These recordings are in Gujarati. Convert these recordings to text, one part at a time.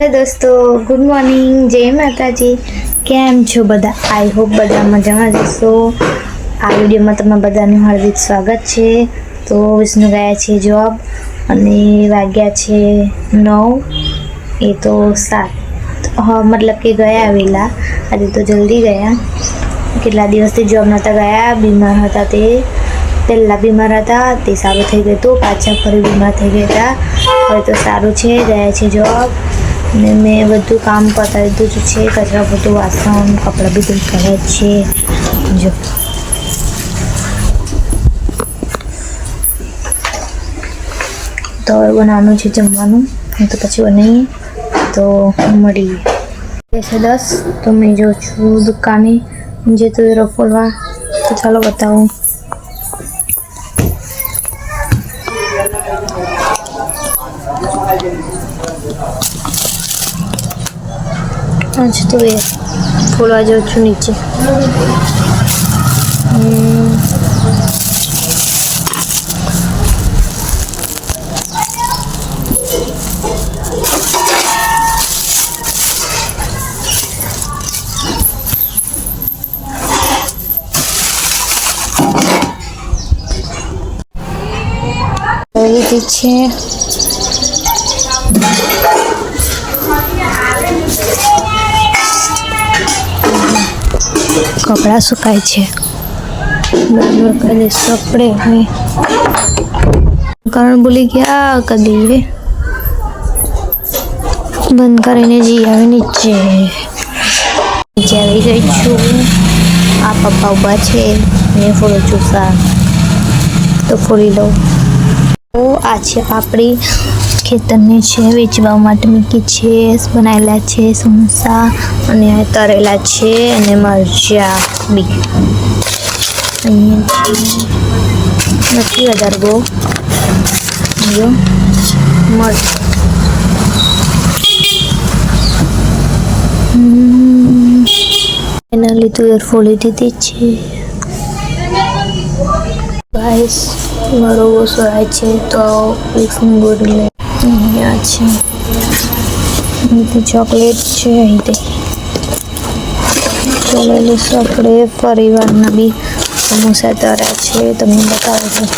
દોસ્તો ગુડ મોર્નિંગ જય માતાજી. કેમ છો બધા? આઈ હોપ બધા મજામાં જશો આ વિડીયોમાં તમે બધાનું હાર્દિક સ્વાગત છે. તો વિષ્ણુ ગયા છે જોબ અને વાગ્યા છે નવ. એ તો સાત. મતલબ કે ગયા આવેલા આજે તો જલ્દી ગયા. કેટલા દિવસથી જોબ નહોતા ગયા, બીમાર હતા તે. પહેલાં બીમાર હતા, તે સારું થઈ ગયું હતું. પાછા ફરી બીમાર થઈ ગયા હતા. હવે તો સારું છે, ગયા છે જોબ ને મેં બધું કામ પતાવી દીધું છે કચરા બધું વાસણ, કપડાં બધું કરે છે. જો. તો હવે બનાવવાનું છે જમવાનું. હું તો પછી બનાવીએ. તો મળીએ. છે દસ. તો મેં જો છું દુકાને. જે તો રફોલવા તો ચાલો બતાવું. આજ તો એ ફોલવા જાઉં છું નીચે હમ. લીધી છે કપડાં સુકાય છે. બરાબર કપડે હોય. કારણ ભૂલી ગયા કદી બંધ કરીને જઈ આવે નીચે નીચે આવી ગઈ છું. આ પપ્પા ઊભા છે. મેં છું શાક તો ફોડી લઉં તો આ છે આપણી ખેતરને છે, વેચવા માટે મૂકી છે, બનાવેલા છે સમોસા અને તરેલા છે અને મરચા બી. નથી વધારે બહુ મરચ. એના લીધું એરફોલી દીધી છે ગાઈસ મારો ઓછો આવે છે તો વિક્સની ગોળી લે અહીંયા છે અહીંથી ચોકલેટ છે અહીંથી ચલો લઈશું આપણે પરિવારના બી સમોસા તર્યા છે તમને બતાવું છું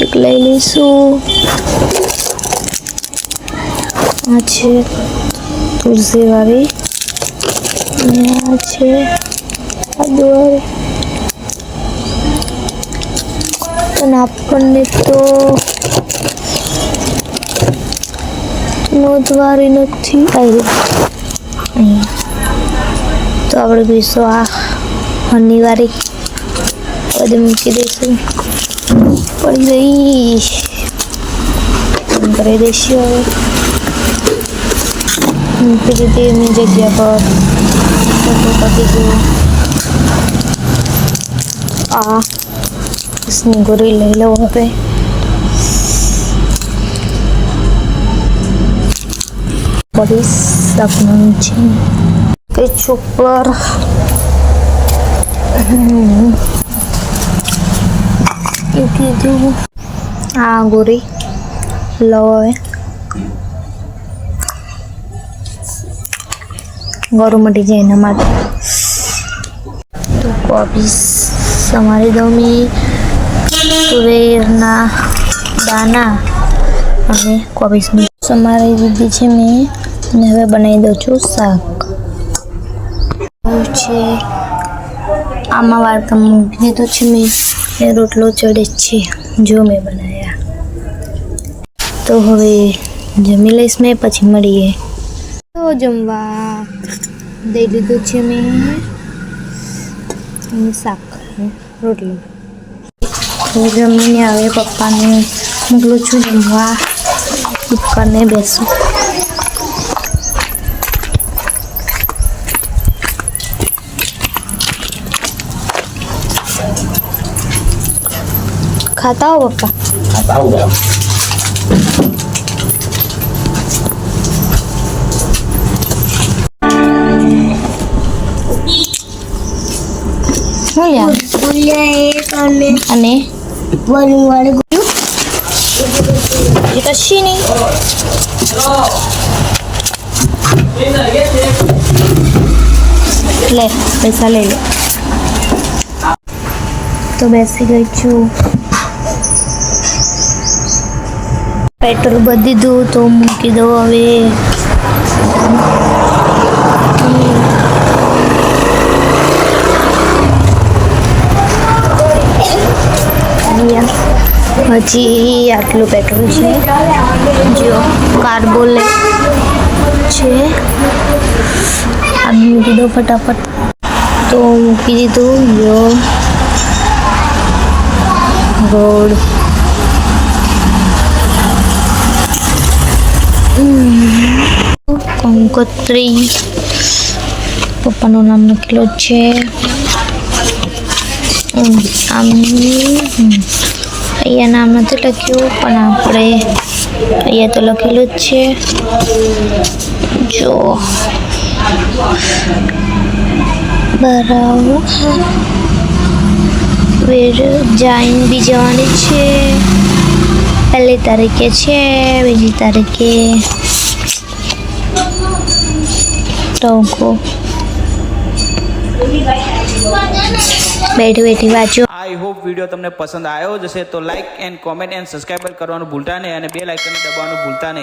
એક લઈ લઈશું આ છે તુલસીવાળી અને આ છે આદુવાળી પણ આપણને તો નોંધવાળી નથી આવી અહીંયા તો આપણે પીશું આ હનીવાળી બધે મૂકી દઈશું પડી ગઈ કરી દઈશું હવે દીધી એમની જગ્યા પર આ ગોરી લઈ લઉં હવે બધી શકનું છે કે ઉપર કીધું આ ગોરી લો હવે જાય એના માટે. તો કોપી સમારી દઉં મેં તુવેરના દાના અને કોબીસની સમારી દીધી છે મેં, અને હવે બનાવી દઉં છું શાક. છે. આમાં વાર્તા મૂકી દીધું છે મેં રોટલો ચડે છે, જો મેં બનાવ્યા. તો હવે જમી લઈશ મેં, પછી મળીએ. Halo Jemba Daily to Chimmy Ini sak. Rudy Ini Jemba ini awe papa nih. Ini lucu Jemba Bukannya besok. Gak tau apa Gak tau શું લ્યા અને? એ કશી નહીં લે પૈસા લઈ લે. તો બેસી ગઈ છું. પેટ્રોલ બધી દઉં તો મૂકી દઉં હવે અહીંયા હજી આટલું પેટ્રોલ છે. જો કાર્બોલે છે. આ મૂકી દો ફટાફટ. તો મૂકી દીધું જો રોડ કંકોત્રી. પપ્પાનું નામ લખેલું છે. આમ. અહીંયા નામ નથી લખ્યું, પણ આપણે અહીંયા તો લખેલું જ છે. જો. બરાબર. જાઈન બી જવાની છે. પહેલી તારીખે છે, બીજી તારીખે ટોકો. બેઠી બેઠી વાંચો. આઈ હોપ વીડિયો તમને પસંદ આવ્યો જશે તો like and comment and subscriber કરવાનું ભૂલતા નહીં અને બે લાઇકન દબાવવાનું ભૂલતા નહીં.